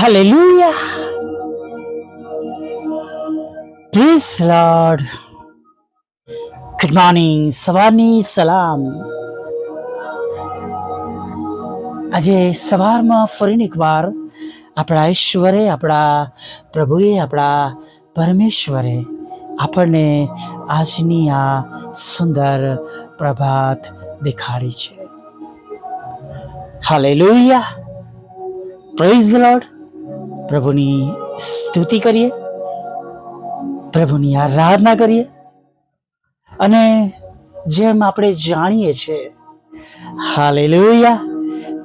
Hallelujah. Praise Lord. Good morning સવારની સલામ આજે સવારમાં ફરીને એકવાર આપણા ઈશ્વરે, આપણા પ્રભુએ, આપણા પરમેશ્વરે આપણને આજની આ સુંદર પ્રભાત દેખાડી છે. હાલેલુયા પ્રેઝ લોર્ડ પ્રભુની સ્તુતિ કરીએ, પ્રભુની આરાધના કરીએ અને જેમ આપણે જાણીએ છીએ હાલેલુયા,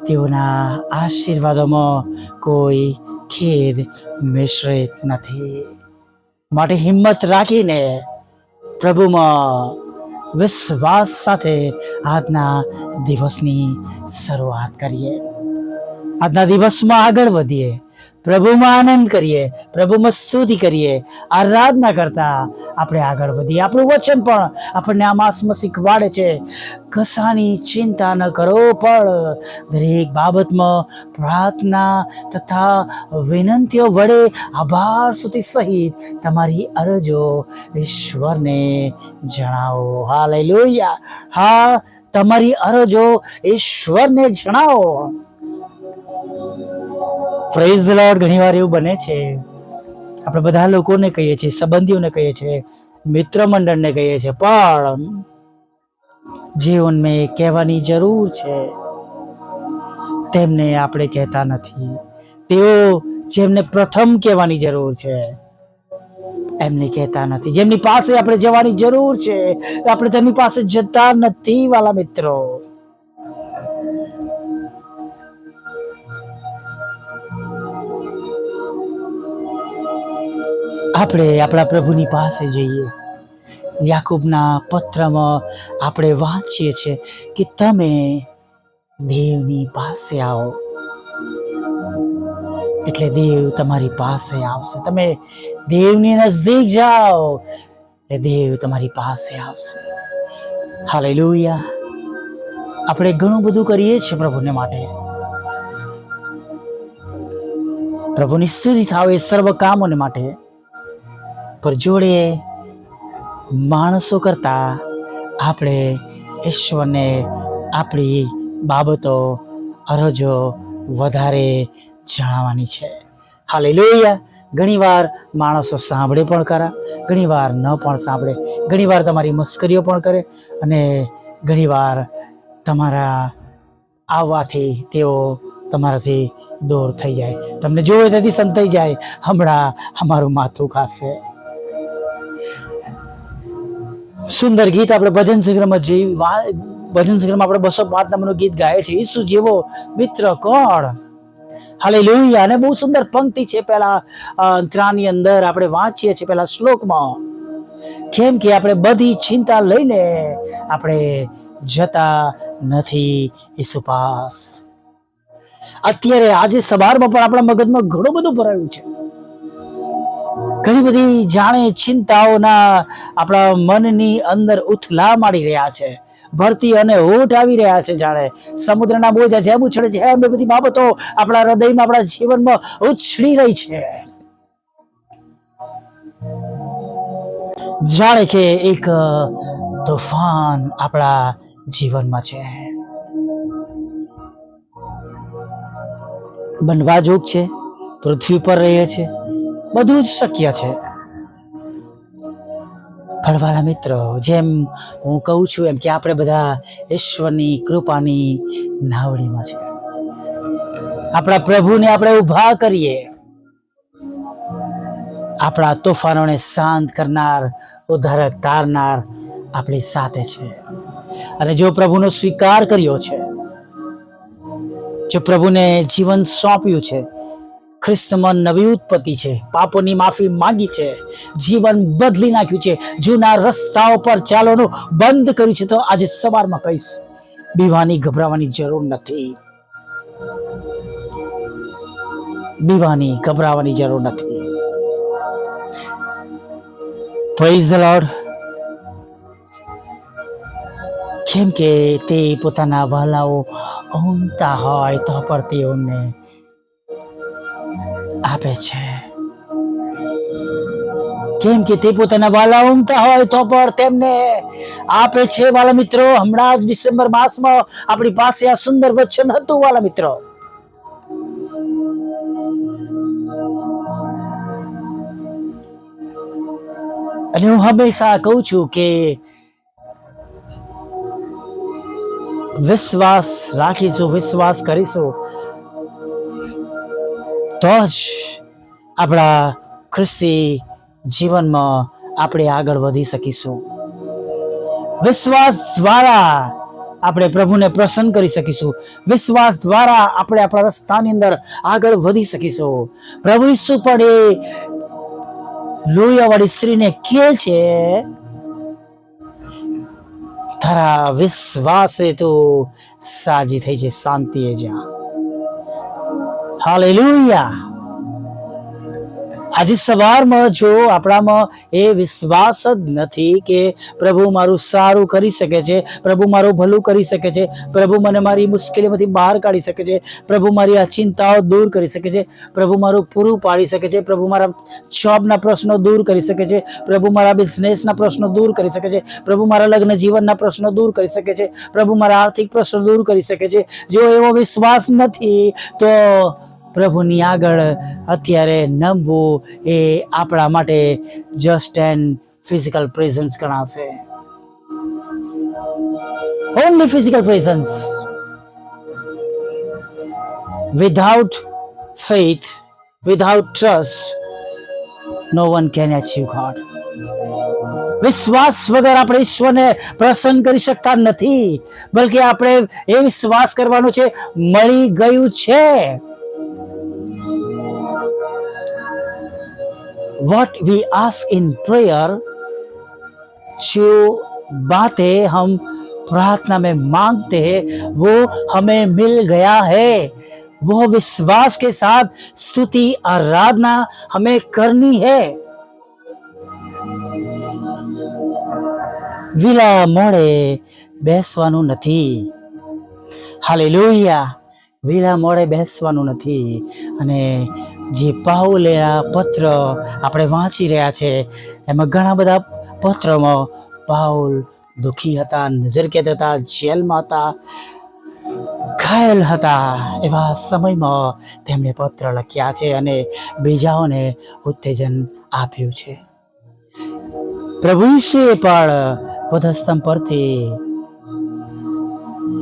તેઓના આશીર્વાદોમાં કોઈ ખેદ મિશ્રિત નથી. માટે હિંમત રાખીને પ્રભુમાં વિશ્વાસ સાથે આજના દિવસની શરૂઆત કરીએ. આજના દિવસમાં આગળ વધીએ. પ્રભુમાં આનંદ કરીએ, પ્રભુમાં સ્તુતિ કરીએ, આરાધના કરતા આપણે આગળ વધીએ. આપણું વચન પણ આપણને આ માસમાં શીખવાડે છે. કશાની ચિંતા ન કરો, પણ દરેક બાબતમાં પ્રાર્થના તથા વિનંતીઓ વડે આભાર સુધી સહિત તમારી અરજો ઈશ્વરને જણાવો. હા લઈ લોહિયા હા, તમારી અરજો ઈશ્વરને જણાવો. પ્રેઝ લોર્ડ ઘણીવાર એવું બને છે. આપણે બધા લોકોને કહીએ છીએ, સંબંધીઓને કહીએ છીએ મિત્ર મંડળને કહીએ છીએ, પણ જીવનમાં કહેવાની જરૂર છે. તેમને આપણે કહેતા નથી. તેઓ જેમને પ્રથમ કહેવાની જરૂર છે, એમને કહેતા નથી. જેમની પાસે આપણે જવાની જરૂર છે, આપણે તેમની પાસે જતા નથી વાલા મિત્રો. આપણે આપણા પ્રભુની પાસે જઈએ. યાકૂબના પત્રમાં આપણે વાંચીએ છીએ કે તમે દેવની પાસે આવો. એટલે દેવ તમારી પાસે આવશે. તમે દેવની નજદીક જાઓ, એટલે દેવ તમારી પાસે આવશે. હાલેલુયા. આપણે ઘણું બધું કરીએ છીએ પ્રભુને માટે. પ્રભુની સ્તુતિ થાવ એ સર્વ કામોને માટે. પર જોડે માણસો કરતાં આપણે ઈશ્વરને આપણી બાબતો અરજો વધારે જણાવવાની છે. હાલે લોહિયા ઘણીવાર માણસો સાંભળે પણ ખરા, ઘણીવાર ન પણ સાંભળે, ઘણીવાર તમારી મસ્કરીઓ પણ કરે અને ઘણીવાર તમારા આવવાથી તેઓ તમારાથી દૂર થઈ જાય. તમને જોવે તેથી સંતાઈ જાય, હમણાં અમારું માથું ખાશે. સુંદર ગીત આપણે ભજન સંગ્રહમાં જે ભજન સંગ્રહમાં આપણે બસો પાંચ નંબરનું ગીત ગાય છે. ઈસુ જેવો મિત્ર કોણ? હાલે અને બહુ સુંદર પંક્તિ છે. પેલા અંતરાની અંદર આપણે વાંચીએ છીએ પેલા શ્લોકમાં. કેમ કે આપણે બધી ચિંતા લઈને આપણે જતા નથી ઈસુ પાસ. અત્યારે આજે સવારમાં પણ આપણા મગજમાં ઘણું બધું ભરાયું છે. ઘણી બધી જાણે ચિંતાઓના આપણા મનની અંદર ઉથલા માડી રહ્યા છે. ભરતી અને હોઠ આવી રહ્યા છે જાણે. સમુદ્રના બોજા જેમ ઉછળે છે, એમ બધી બાબતો આપણા હૃદયમાં, આપણા જીવનમાં ઉછળી રહી છે. જાણે કે એક તોફાન આપણા જીવનમાં છે. બનવા જોગ છે, પૃથ્વી પર રહે છે બધું જ શક્ય છે. ભણવાલા મિત્રો, જેમ હું કહું છું એમ કે આપણે બધા ઈશ્વરની કૃપાની નાવડીમાં છે આપણા પ્રભુને આપણે ઊભા કરીએ. આપણા તોફાનોને શાંત કરનાર, ઉદ્ધારક તારનાર આપણી સાથે છે. અને જો પ્રભુનો સ્વીકાર કર્યો છે, જો પ્રભુને જીવન સોંપ્યું છે ખ્રિસ્તમાં નવી ઉત્પત્તિ છે. પાપોની માફી માંગી છે. જીવન બદલી નાખ્યું છે. જૂના રસ્તાઓ પર ચાલવાનું બંધ કર્યું છે. તો આજે સવારમાં કહીશ, બીવાની ગભરાવાની જરૂર નથી. બીવાની ગભરાવાની જરૂર નથી. પ્રેઝ ધ લોર્ડ કેમ કે તે પોતાના વાલાઓ ઊંઘતા હોય તો પણ તેઓને આપે છે. કેમ કે તે પોતાના વાલા ઉમતા હોય તો પણ તેમને આપે છે વાલા મિત્રો. હમણાં જ ડિસેમ્બર માસમાં આપણી પાસે આ સુંદર વચન હતું વાલા મિત્રો. અને હું હંમેશા કહું છું કે વિશ્વાસ રાખીશું, વિશ્વાસ કરીશું. તો જ આપણા ખ્રિસ્તી જીવનમાં આપણે આગળ વધી શકીશું. વિશ્વાસ દ્વારા આપણે પ્રભુને પ્રસન્ન કરી શકીશું. વિશ્વાસ દ્વારા આપણે આપણા રસ્તાની અંદર આગળ વધી શકીશું. પ્રભુ ઈસુ પણ એ લોહીવાળી સ્ત્રીને કહે છે, તારા વિશ્વાસે તો સાજી થઈ છે શાંતિએ જા. હાલેલુયા. આજે સવારમાં જો આપણામાં એ વિશ્વાસ જ નથી કે પ્રભુ મારું સારું કરી શકે છે, પ્રભુ મારું ભલું કરી શકે છે, પ્રભુ મને મારી મુશ્કેલીમાંથી બહાર કાઢી શકે છે, પ્રભુ મારી આ ચિંતાઓ દૂર કરી શકે છે, પ્રભુ મારું પૂરું પાડી શકે છે, પ્રભુ મારા જોબના પ્રશ્નો દૂર કરી શકે છે, પ્રભુ મારા બિઝનેસના પ્રશ્નો દૂર કરી શકે છે, પ્રભુ મારા લગ્ન જીવનના પ્રશ્નો દૂર કરી શકે છે, પ્રભુ મારા આર્થિક પ્રશ્નો દૂર કરી શકે છે, જો એવો વિશ્વાસ નથી તો પ્રભુની આગળ અત્યારે નમવું એ આપણા માટે જસ્ટ એન્ડ ફિઝિકલ પ્રેઝન્સ ગણાશે. Only physical presence without faith without trust no one can achieve God વિશ્વાસ વગર આપણે ઈશ્વરને પ્રસન્ન કરી શકતા નથી, બલકે આપણે એ વિશ્વાસ કરવાનો છે, મળી ગયું છે. what we ask in prayer जो बातें हम प्रार्थना में मांगते हैं वो हमें मिल गया है वो विश्वास के साथ स्तुति आराधना हमें करनी है વિલા મોડે બેસવાનું નથી હાલેલુયા વિલા મોડે બેસવાનું નથી અને જે પાઉલેના પત્ર આપણે વાંચી રહ્યા છે, એમાં ઘણા બધા પત્રમાં પાઉલ દુઃખી હતા નજરકેદ હતા, જેલમાં હતા, ઘાયલ હતા એવા સમયમાં તેમણે પત્ર લખ્યા છે અને બીજાઓને ઉત્તેજન આપ્યું છે. પ્રભુ ઈશુએ પણ વધસ્તંભ પરથી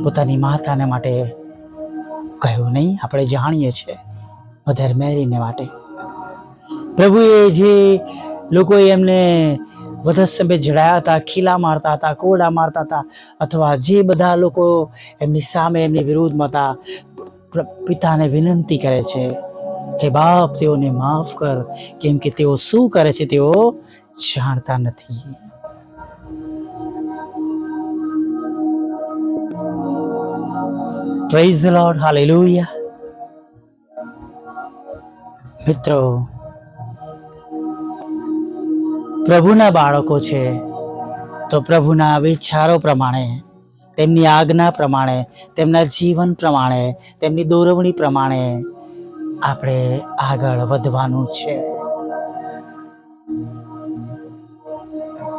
પોતાની માતાને માટે કહ્યું નહીં, આપણે જાણીએ છીએ. મધર મેરીને માટે પ્રભુએ જે લોકોએ એમને વધસ્તંભે જડાયા હતા, ખીલા મારતા હતા, કોડા મારતા હતા, અથવા જે બધા લોકો એમની સામે એમની વિરુદ્ધમાં હતા પિતાને વિનંતી કરે છે, હે બાપ, તેઓને માફ કર. કેમ કે તેઓ શું કરે છે તેઓ જાણતા નથી. પ્રેઝ ધ લોર્ડ હાલેલુયા મિત્રો, પ્રભુના બાળકો છે, તો પ્રભુના વિચારો પ્રમાણે, તેમની આજ્ઞા પ્રમાણે, તેમના જીવન પ્રમાણે, તેમની દોરવણી પ્રમાણે આપણે આગળ વધવાનું છે.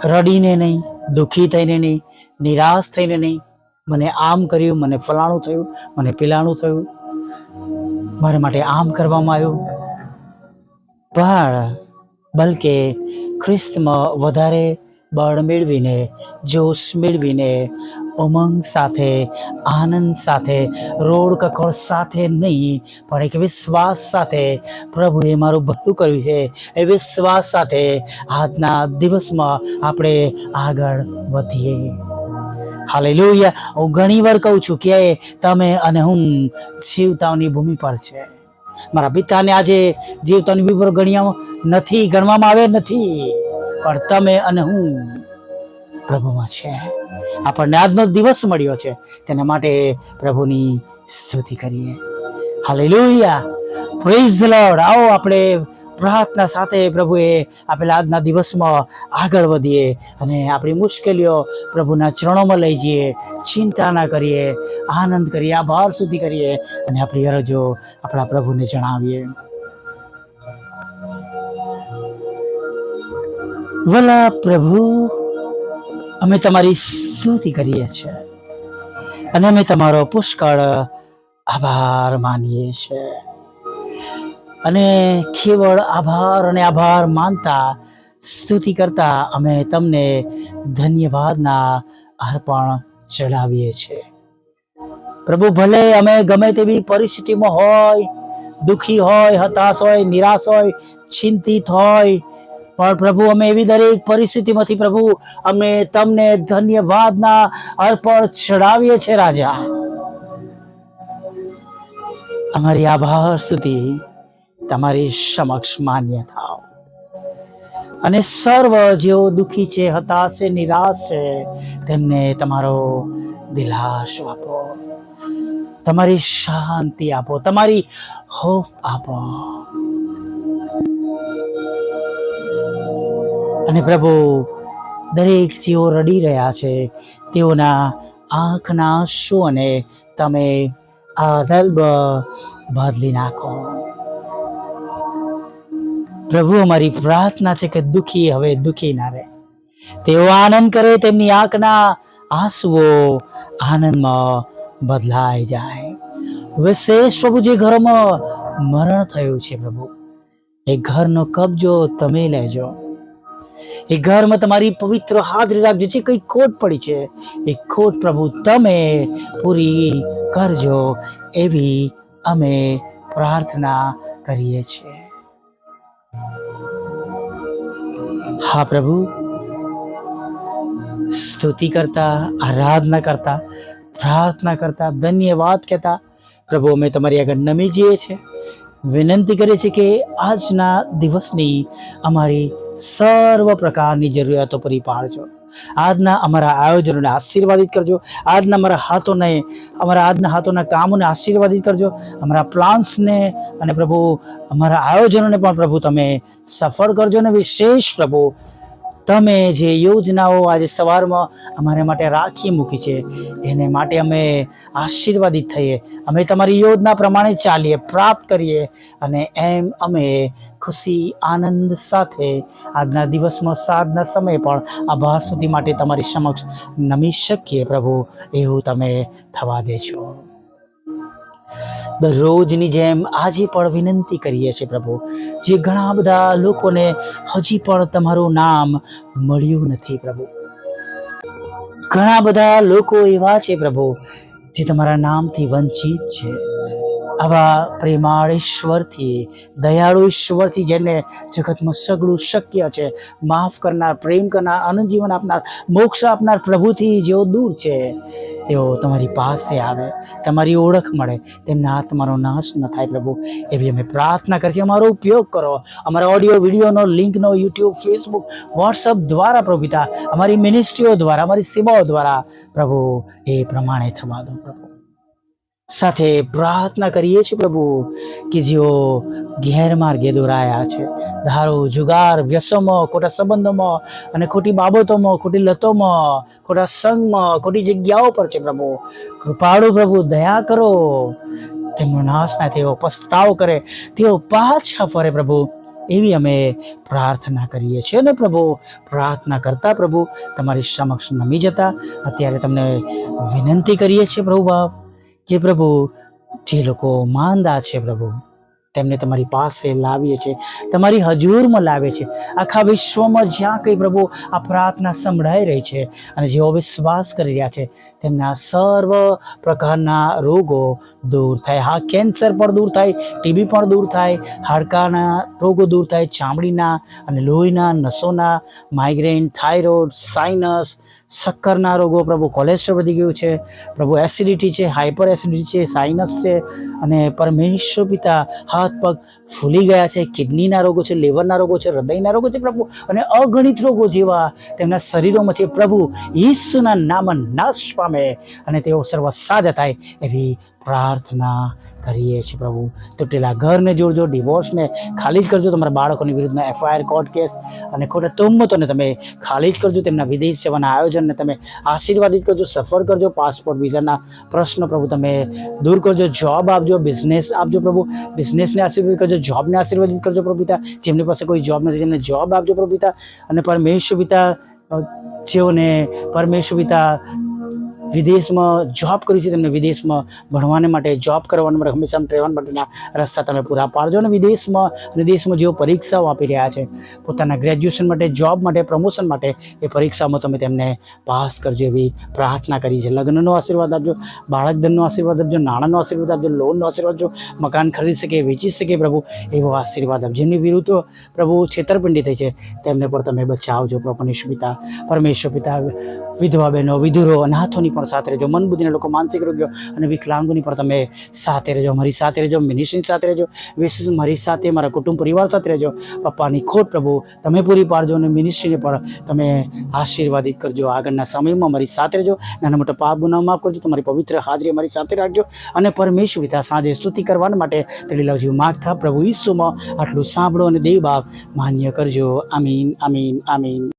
રડીને નહીં, દુઃખી થઈને નહીં, નિરાશ થઈને નહીં, મને આમ કર્યું, મને ફલાણું થયું, મને પેલાણું થયું, મારા માટે આમ કરવામાં આવ્યું પણ બલકે ખ્રિસ્તમાં વધારે બળ મેળવીને, જોશ મેળવીને, ઉમંગ સાથે, આનંદ સાથે, રોડ કકોળ સાથે નહીં, પણ એક વિશ્વાસ સાથે પ્રભુએ મારું બધું કર્યું છે. એ વિશ્વાસ સાથે આજના દિવસમાં આપણે આગળ વધીએ. હાલેલુયા. હું ઘણી વાર કહું છું કે તમે અને હું જીવતાઓની ભૂમિ પર છે. મારા પિતાને આજે જીવતાની ભૂમિ ગણ્યા નથી, ગણવામાં આવે નથી. પણ તમે અને હું પ્રભુમાં છે. આપણને આજનો દિવસ મળ્યો છે. તેના માટે પ્રભુની સ્તુતિ કરીએ. હાલેલુયા પ્રેઝ લોર્ડ આવો આપણે પ્રાર્થના સાથે પ્રભુએ આપેલા આજના દિવસમાં આગળ વધીએ અને આપણી મુશ્કેલીઓ પ્રભુના ચરણોમાં લઈ જઈએ, ચિંતા ના કરીએ, આનંદ કરીએ, આભાર સુધી કરીએ અને આપણી અરજો આપણા પ્રભુને જણાવીએ. વલા પ્રભુ, અમે તમારી સ્તુતિ કરીએ છીએ અને અમે તમારો પુષ્કળ આભાર માનીએ છીએ. અને કેવળ આભાર અને આભાર માનતા, સ્તુતિ કરતા અમે તમને ધન્યવાદના અર્પણ ચડાવીએ છીએ. પ્રભુ, ભલે અમે ગમે તેવી પરિસ્થિતિમાં હોય, દુઃખી હોય, હતાશ હોય, નિરાશ હોય, ચિંતિત હોય, પણ પ્રભુ, અમે એવી દરેક પરિસ્થિતિમાંથી પ્રભુ, અમે તમને ધન્યવાદના અર્પણ ચડાવીએ છીએ, રાજા. અમારી આભાર, સ્તુતિ. તમારી સમક્ષ માન્ય થાવ. અને સર્વ જેઓ દુઃખી છે, હતાશ છે, નિરાશ છે, તેમને તમારો દિલાસો આપો. તમારી શાંતિ આપો, તમારી હોપ આપો. અને પ્રભુ, દરેક જેઓ રડી રહ્યા છે, તેઓના આંખના આંસુઓને તમે આ રલ્બ બદલી નાખો. પ્રભુ, અમારી પ્રાર્થના છે કે દુઃખી હવે દુઃખી ના રહે. તેઓ આનંદ કરે, તેમની આંખના આંસુઓ આનંદમાં બદલાઈ જાય. વિશેષ પ્રભુ, જે ઘરમાં મરણ થયું છે પ્રભુ, એ ઘરનો કબજો તમે લેજો. એ ઘરમાં તમારી પવિત્ર હાજરી રાખજો. જે કઈ ખોટ પડી છે, એ ખોટ પ્રભુ તમે પૂરી કરજો. એવી અમે પ્રાર્થના કરીએ છીએ. હા, પ્રભુ. સ્તુતિ કરતા, આરાધના કરતા, પ્રાર્થના કરતા ધન્યવાદ કહેતા, પ્રભુ, અમે તમારી આગળ નમી જઈએ છીએ. વિનંતી કરીએ છીએ કે આજના દિવસની અમારી સર્વ પ્રકારની જરૂરિયાતો પૂરી પાડજો. આજના અમારા આયોજનોને આશીર્વાદિત કરજો. આજના અમારા હાથોને, અમારા આજના હાથોના કામોને આશીર્વાદિત કરજો. અમારા પ્લાન્સને અને પ્રભુ, અમારા આયોજનોને પણ પ્રભુ તમે સફળ કરજો અને વિશેષ પ્રભુ તમે જે યોજનાઓ આજે સવારમાં અમારા માટે રાખી મૂકી છે, એને માટે અમે આશીર્વાદિત થઈએ. અમે તમારી યોજના પ્રમાણે ચાલીએ, પ્રાપ્ત કરીએ અને એમ અમે ખુશી, આનંદ સાથે આજના દિવસમાં, સાંજના સમયે પણ આભાર સુધી માટે તમારી સમક્ષ નમી શકીએ પ્રભુ, એવું તમે થવા દેજો. દરરોજની જેમ આજે પણ વિનંતી કરીએ છીએ પ્રભુ, જે ઘણા બધા લોકોને હજી પણ તમારું નામ મળ્યું નથી પ્રભુ. ઘણા બધા લોકો એવા છે પ્રભુ, જે તમારા નામથી વંચિત છે. આવા પ્રેમાળ ઈશ્વરથી દયાળુ ઈશ્વરથી જેને જગતમાં સગળું શક્ય છે, માફ કરનાર, પ્રેમ કરનાર આનંદ જીવન આપનાર, મોક્ષ આપનાર પ્રભુથી જેઓ દૂર છે, તેઓ તમારી પાસે આવે, તમારી ઓળખ મળે, તેમના આત્માનો નાશ ન થાય પ્રભુ. એવી અમે પ્રાર્થના કરીએ અમારો ઉપયોગ કરો. અમારા ઓડિયો, વિડીયોનો લિંકનો યુટ્યુબ, ફેસબુક, વોટ્સઅપ દ્વારા પ્રભુતા, અમારી મિનિસ્ટ્રીઓ દ્વારા, અમારી સેવાઓ દ્વારા પ્રભુ એ પ્રમાણે થવા દો પ્રભુ. સાથે પ્રાર્થના કરીએ છીએ પ્રભુ કે જેઓ ગેરમાર્ગે દોરાયા છે. ધારો જુગાર વ્યસોમાં, ખોટા સંબંધોમાં અને ખોટી બાબતોમાં, ખોટી લતોમાં, ખોટા સંગમાં ખોટી જગ્યાઓ પર છે પ્રભુ. કૃપાળુ પ્રભુ, દયા કરો. તેમનો નાશ ના તેઓ પસ્તાવ કરે, તેઓ પાછા ફરે પ્રભુ. એવી અમે પ્રાર્થના કરીએ છીએ અને પ્રભુ. પ્રાર્થના કરતા પ્રભુ તમારી સમક્ષ નમી જતા. અત્યારે તમને વિનંતી કરીએ છીએ પ્રભુ બાપ. કે પ્રભુ જે લોકો માંદા છે પ્રભુ તેમને તમારી પાસે લાવીએ છીએ. તમારી હજુરમાં લાવે છે. આખા વિશ્વમાં જ્યાં કંઈ પ્રભુ આ પ્રાર્થના સંભળાઈ રહી છે અને જેઓ વિશ્વાસ કરી રહ્યા છે, તેમના સર્વ પ્રકારના રોગો દૂર થાય. હા કેન્સર પણ દૂર થાય, ટીબી પણ દૂર થાય, હાડકાના રોગો દૂર થાય, ચામડીના અને લોહીના, નસોના માઇગ્રેન થાઇરોઇડ સાઇનસ શક્કરના રોગો પ્રભુ કોલેસ્ટ્રોલ વધી ગયું છે. પ્રભુ એસિડિટી છે હાઇપર એસિડિટી છે સાઇનસ છે અને પરમેશ્વર પિતા હાથ પગ ફૂલી ગયા છે, કિડનીના રોગો છે, લીવરના રોગો છે, હૃદયના રોગો છે પ્રભુ, અને અગણિત રોગો જેવા તેમના શરીરોમાં છે. પ્રભુ ઈસુના નામ નાશ પામે અને તેઓ સર્વ સાજા થાય એવી પ્રાર્થના કરીએ છીએ પ્રભુ. તૂટેલા ઘરને જોડજો ડિવોર્સને ખાલી જ કરજો. તમારા બાળકોની વિરુદ્ધના એફઆઈઆર કોર્ટ કેસ અને ખોટા તોમતોને તમે ખાલી જ કરજો. તેમના વિદેશ સેવાના આયોજનને તમે આશીર્વાદિત કરજો, સફળ કરજો. પાસપોર્ટ વિઝાના પ્રશ્નો પ્રભુ તમે દૂર કરજો. જોબ આપજો બિઝનેસ આપજો પ્રભુ. બિઝનેસને આશીર્વાદ કરજો જોબને આશીર્વાદિત કરજો પ્રભુ પિતા. જેમની પાસે કોઈ જોબ નથી, તેમને જોબ આપજો પ્રભુ અને પરમેશ્વર પિતા જેઓને પરમેશ્વર પિતા વિદેશમાં જોબ કરી છે, તેમને વિદેશમાં ભણવાને માટે જોબ કરવાને માટે હંમેશા રહેવા માટેના રસ્તા તમે પૂરા પાડજો. અને વિદેશમાં અને દેશમાં જેઓ પરીક્ષાઓ આપી રહ્યા છે, પોતાના ગ્રેજ્યુએશન માટે જોબ માટે પ્રમોશન માટે એ પરીક્ષામાં તમે તેમને પાસ કરજો એવી પ્રાર્થના કરી છે. લગ્નનો આશીર્વાદ આપજો બાળક ધનનો આશીર્વાદ આપજો, નાણાંનો આશીર્વાદ આપજો લોનનો આશીર્વાદ આપજો, મકાન ખરીદી શકે, વેચી શકે પ્રભુ એવો આશીર્વાદ આપજો. જેમની વિરુદ્ધ પ્રભુ છેતરપિંડી થઈ છે, તેમને પણ તમે બચાવજો. પરમેશ્વર પિતા પરમેશ્વર પિતા, વિધવા બહેનો, વિધુરો, અનાથોની પણ સાથે રહેજો. મન બુદ્ધિના લોકો માનસિક રોગ્યો અને વિકલાંગોની પણ તમે સાથે રહેજો. મારી સાથે રહેજો. મિનિસ્ટ્રીની સાથે રહેજો. વિશેષ મારી સાથે, મારા કુટુંબ પરિવાર સાથે રહેજો. પપ્પાની ખોટ પ્રભુ તમે પૂરી પાડજો અને મિનિસ્ટ્રીને પણ તમે આશીર્વાદિત કરજો. આગળના સમયમાં મારી સાથે રહેજો. નાના મોટા પાપ ગુના માફ કરજો. તમારી પવિત્ર હાજરી અમારી સાથે રાખજો. અને પરમેશ્વર પિતા સાંજે સ્તુતિ કરવા માટે તેડી લાવજો. માગતા પ્રભુ ઈસુમાં. આટલું સાંભળો અને દેવ બાપ માન્ય કરજો. આમીન આમીન આમીન.